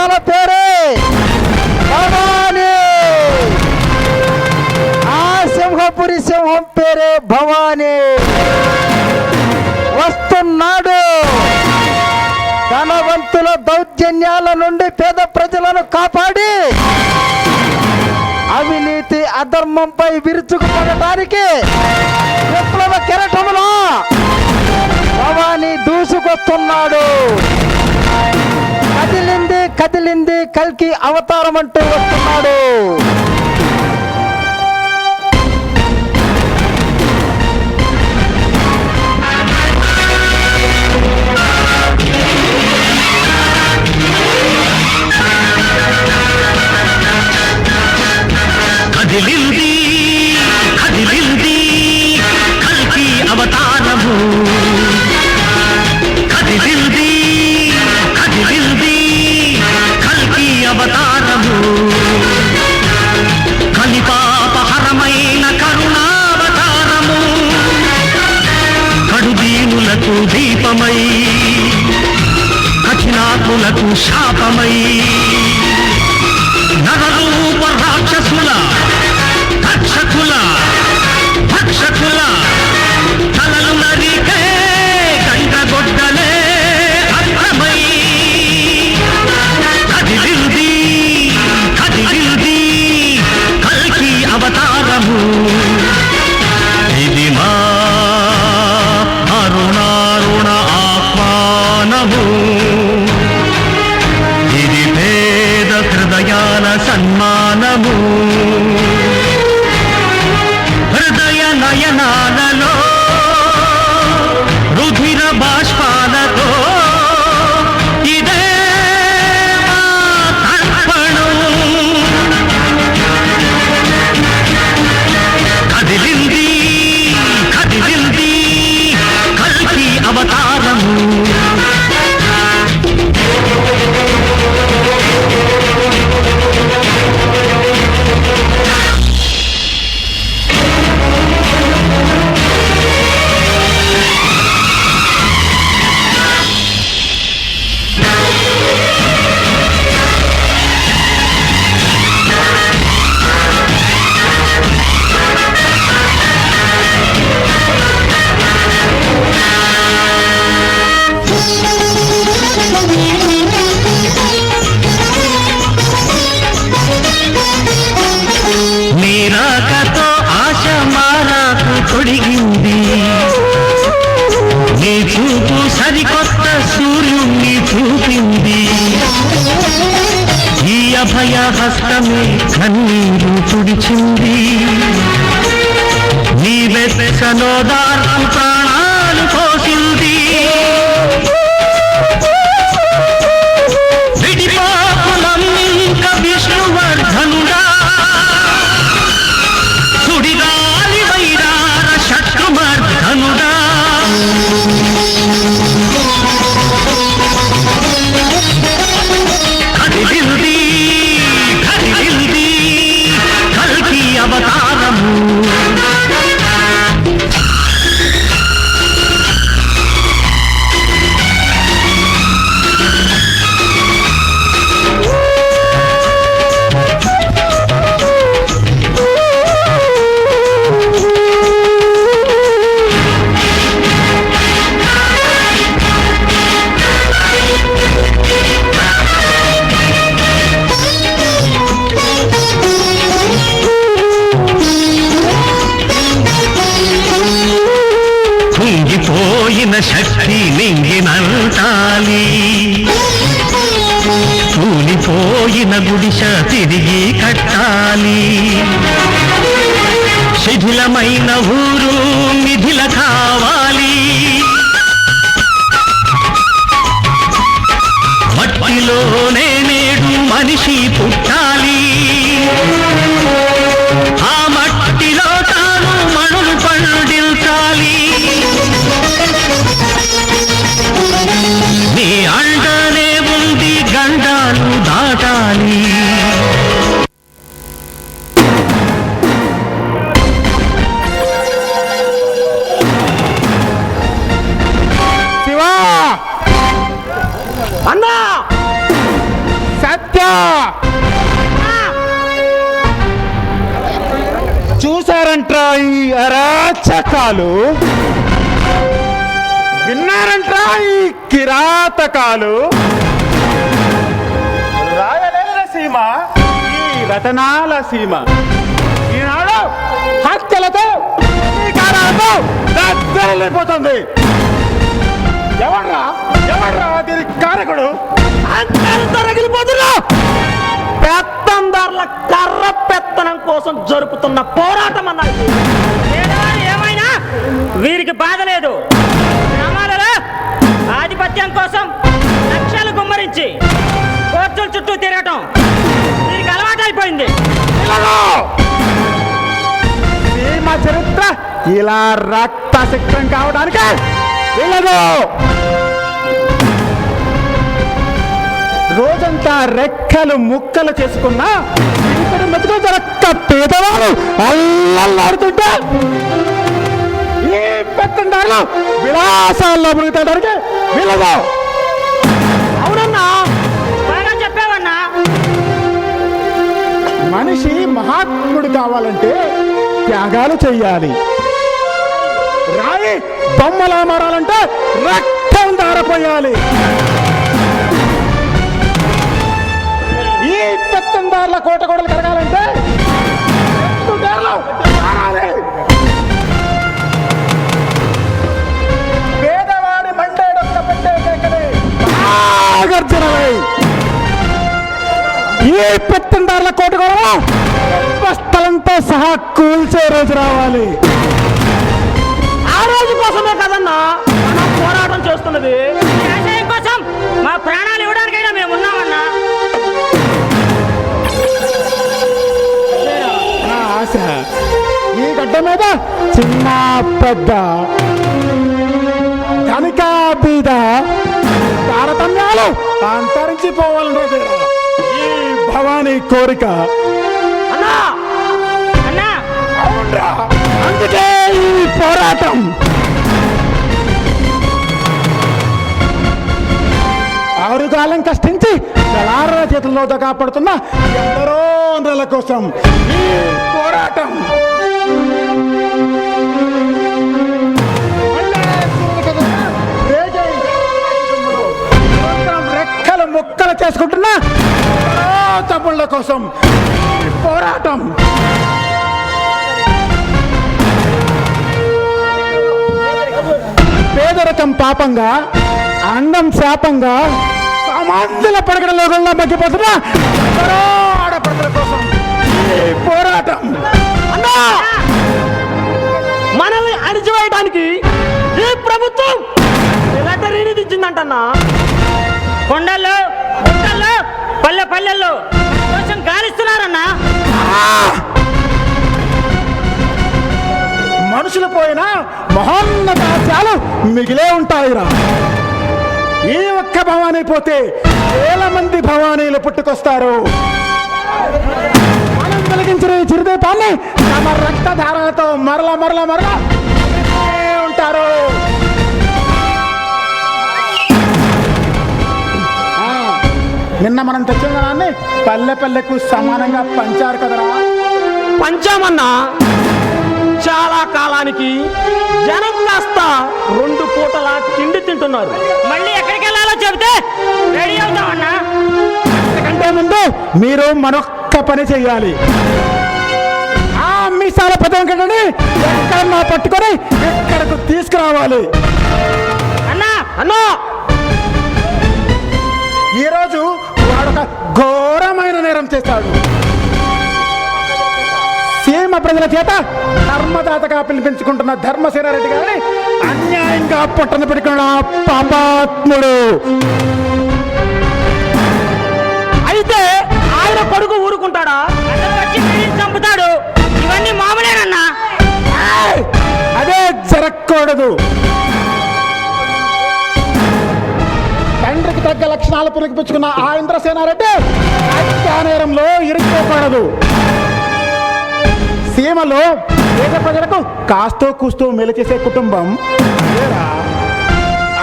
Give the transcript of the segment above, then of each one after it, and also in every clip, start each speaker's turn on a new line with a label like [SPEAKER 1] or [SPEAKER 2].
[SPEAKER 1] భుజాల పేరే! భవానీ! ఆ సింహపురి సింహం పేరే భవానీ! వస్తున్నాడు! ధనవంతుల దౌర్జన్యాల నుండి పేద ప్రజలను కాపాడి! అవినీతి అధర్మంపై విరుచుకుపడటానికి విప్లవ కెరటములో భవానీ దూసుకొస్తున్నాడు! కదిలింది కదిలింది కల్కి అవతారం అంటూ వస్తున్నాడు.
[SPEAKER 2] కఠినాత్ములకు శాపమై నరరూప రాక్షసుల రక్షకుల భక్షకుల తలలు నరికే గంటగొడ్డలే అర్థమై కదిలింది కదిలింది కల్కి అవతారము. ఇది మా అరుణారుణ ఆహ్వానము హృదయ నయనాలలో రుధిర బాష్పాలతో ఇదే కదిలి అభయ హస్తమే కన్నీరు తుడిచింది. నీ వెచ్చనోదార్పు మనిషి పుట్టాలి
[SPEAKER 3] అరాచకాలు విన్నారంట్రా ఈ కిరాతకాలు? రాయలేల సీమ. ఈ రతనాల సీమ. ఈనాడు హత్యలతో ప్రతీకారాలతో దద్దరిల్లిపోతుంది ఎవర్రా? ఎవర్రా దీనికి కారకుడు?
[SPEAKER 4] రగిలిపోతున్నా. పెత్తందారుల కర్ర పెత్తనం కోసం జరుపుతున్న పోరాటం అన్నది గుమ్మరించి కోర్టుల చుట్టూ తిరగటం. వీరికి అలవాటైపోయింది.
[SPEAKER 3] సీమ చరిత్ర ఇలా రక్త సిక్తం కావడానికి వెళ్ళదు రోజంతా రెక్కలు ముక్కలు చేసుకున్నా ఇక్కడ మెతుకు దొరక్క పేదవాళ్ళు అల్లల్లాడుతుంటే ఈ పెత్తందారులు విలాసాల్లో మునుగుతాడానికి వెళ్ళదు మహాత్ముడు కావాలంటే త్యాగాలు చెయ్యాలి. రాయి బొమ్మలా మారాలంటే రక్తం దారపోయాలి. ఈ పెత్తందారుల కోట కోటలు కరగాలంటే పెత్తందారులు మారాలి. పేదవాడి మండేడొక్క పెట్టే కేకలే. గర్జనలై ఈ పెత్తందారుల కోట కూడా స్థలంతో సహా కూల్చే రోజు రావాలి.
[SPEAKER 4] ఆ రోజు కోసమే కదన్నా మనం పోరాటం చేస్తున్నది. కోసం మా ప్రాణాలు ఇవ్వడానికైనా మేము ఉన్నామన్నా?
[SPEAKER 3] నా ఆశ ఈ గడ్డ మీద చిన్న పెద్ద ధనిక బీద తారతమ్యాలు అంతరించిపోవాలన్నది ఈ భవానీ కోరిక. అందుకే ఈ పోరాటం. ఆరుగాలం కష్టించి దళారుల చేతుల్లో కాపాడుతున్న ఎందరో నెల కోసం ఈ పోరాటం. రెక్కలు ముక్కలు చేసుకుంటున్న ఎందరో తమ్ముళ్ళ కోసం పోరాటం. పేదరికం పాపంగా అందం శాపంగా సామాన్యుల పడగడలో కూడా మగ్గిపోతున్న ఆడపడుతుల కోసం. పోరాటం?
[SPEAKER 4] అన్నా! మనల్ని అణిచివేయడానికి ఈ ప్రభుత్వం మిలిటరీని దించిందంటన్నా కొండల్లో గుట్టల్లో పల్లె పల్లెల్లో కొంచెం గాలిస్తున్నారన్నా.
[SPEAKER 3] మనుషులు పోయినా మహోన్నత ఆశయాలు మిగిలే ఉంటాయిరా. ఈ ఒక్క భవానీ పోతే వేల మంది భవానీలు పుట్టుకొస్తారు. మనం వెలిగించిన ఈ చిరుదీపాన్ని తమ రక్తధారాలతో మరల మరల మరల ఉంటారు. నిన్న మనం తెచ్చిన దాన్ని పల్లె పల్లెకు సమానంగా పంచారు కదరా.
[SPEAKER 4] పంచామన్నా? చాలా కాలానికి జనం కాస్త రెండు పూటల తిండి తింటున్నారు. మళ్ళీ ఎక్కడికి వెళ్ళాలో చెబితే రెడీ అవుతామన్నా
[SPEAKER 3] అంతకంటే ముందు మీరు మరొక్క పని చెయ్యాలి ఆ మీసాల పదం కట్టండి ఎక్కడ పట్టుకొని ఇక్కడకు తీసుకురావాలి.
[SPEAKER 4] అన్నా! అన్నో!
[SPEAKER 3] ఈరోజు వాడొక ఘోరమైన నేరం చేస్తాడు. సీమ ప్రజల చేత ధర్మదాతగా పిలిపించుకుంటున్న ధర్మసేనారెడ్డి గారిని అన్యాయంగా పొట్టన పెట్టుకున్న పాపాత్ముడు.
[SPEAKER 4] అయితే ఆయన కొడుకు ఊరుకుంటాడా? చంపుతాడు ఇవన్నీ మామూలేనన్నా
[SPEAKER 3] అదే జరగకూడదు. తండ్రికి తగ్గ లక్షణాలు పురికిపుచ్చుకున్న ఆ ఇంద్రసేనారెడ్డి హత్యా నేరంలో ఇరుక్కోకూడదు సీమలో పేద ప్రజలకు కాస్తో కూస్తూ మెలిచేసే కుటుంబం.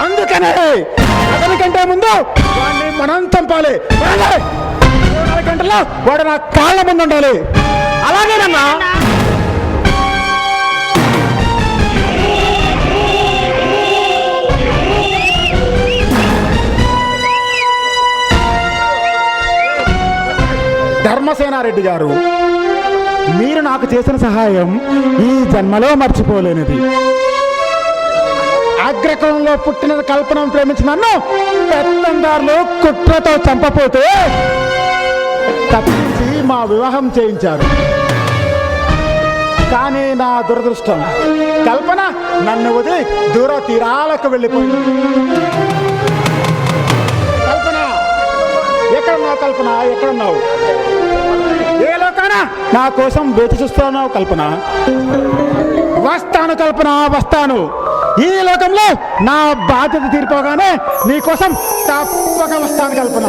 [SPEAKER 3] అందుకనే అతనికంటే ముందు వాడిని మనం చంపాలి. గంటల్లో వాడు నా కాళ్ళ ముందు ఉండాలి.
[SPEAKER 4] అలాగేనన్నా
[SPEAKER 3] ధర్మసేనారెడ్డి గారు మీరు నాకు చేసిన సహాయం ఈ జన్మలో మర్చిపోలేనిది. అగ్రకంలో పుట్టిన కల్పనను ప్రేమించిన నన్ను పెత్తందారులు కుట్రతో చంపపోతే తప్పించి మా వివాహం చేయించారు. కానీ నా దురదృష్టం కల్పన నన్ను వదిలి దూర తీరాలకు వెళ్ళిపోయింది. కల్పన ఎక్కడున్నావు కల్పన? ఎక్కడున్నావు? నా కోసం వేచి చూస్తున్నావు కల్పన? వస్తాను కల్పన వస్తాను. ఈ లోకంలో నా బాధ్యత తీరిపోగానే నీ కోసం తప్పక వస్తాను కల్పన.